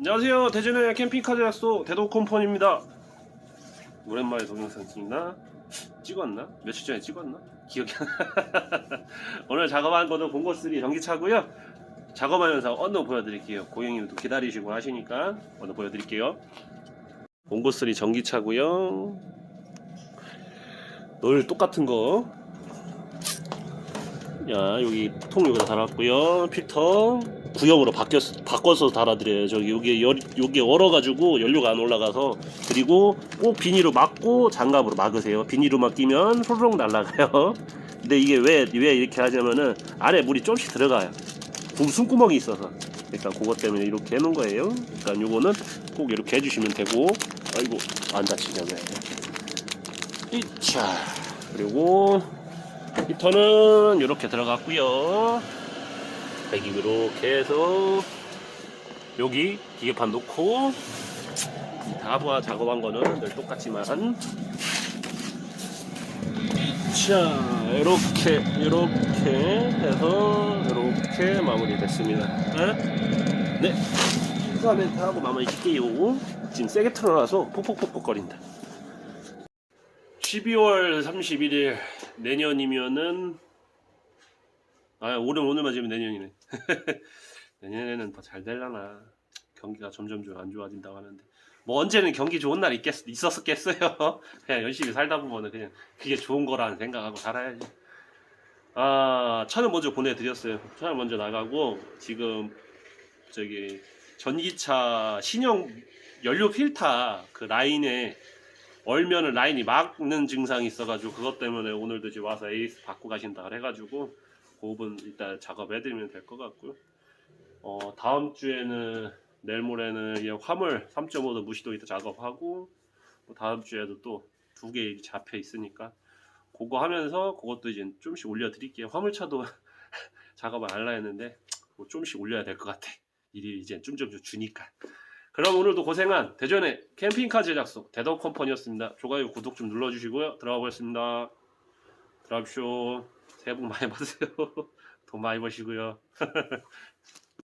안녕하세요. 대전의 캠핑카드 약소 대도컴퍼니입니다. 오랜만에 동영상 찍나? 찍었나? 며칠 전에 찍었나? 기억이 안 나. 오늘 작업한 거는 봉고3 전기차고요. 작업하면서 언어 보여드릴게요. 고객님도 기다리시고 하시니까 언어 보여드릴게요. 봉고3 전기차고요. 늘 똑같은 거. 야 여기 통 여기다 달았고요. 필터 구형으로 바뀌었, 바꿔서 달아드려요. 저기 여기 열, 여기 얼어가지고 연료가 안 올라가서 그리고 꼭 비닐로 막고 장갑으로 막으세요. 비닐로만 끼면 호로록 날아가요. 근데 이게 왜, 왜 이렇게 하냐면은 안에 물이 조금씩 들어가요. 구- 숨구멍이 있어서. 그러니까 그것 때문에 이렇게 해놓은 거예요. 그러니까 요거는 꼭 이렇게 해주시면 되고 아이고 안 다치냐면 이차 그리고 히터는 이렇게 들어갔고요. 여기 이렇게 해서 여기 기계판 놓고 이 다부와 작업한 거는 늘 똑같지만 자 이렇게 이렇게 해서 이렇게 마무리 됐습니다. 네? 네. 시사 멘트 하고 마무리 짓게요. 지금 세게 틀어놔서 폭폭폭폭 거린다. 12월 31일 내년이면은 아 오늘 오늘 맞으면 내년이네. 내년에는 더 잘 될라나 경기가 점점 좀 안 좋아진다고 하는데 뭐 언제는 경기 좋은 날 있겠 있었겠어요. 그냥 열심히 살다 보면은 그냥 그게 좋은 거라는 생각하고 살아야지. 아 차는 먼저 보내드렸어요. 차는 먼저 나가고 지금 저기 전기차 신형 연료 필터 그 라인에 얼면은 라인이 막는 증상이 있어가지고 그것 때문에 오늘도 이제 와서 에이스 받고 가신다 그래가지고 그 부분 일단 작업해드리면 될 것 같고요. 어 다음 주에는 내일 모레는 이 화물 3.5도 무시도 이따 작업하고 또 다음 주에도 또 두 개 잡혀 있으니까 그거 하면서 그것도 이제 좀씩 올려드릴게요. 화물차도 작업을 안 하려 했는데 그거 좀씩 올려야 될 것 같아. 일이 이제 좀좀 주니까. 그럼 오늘도 고생한 대전의 캠핑카 제작소 대덕 컴퍼니였습니다. 좋아요, 구독 좀 눌러주시고요. 들어가 보겠습니다. 들어가십시오. 새해 복 많이 받으세요. 돈 많이 버시고요.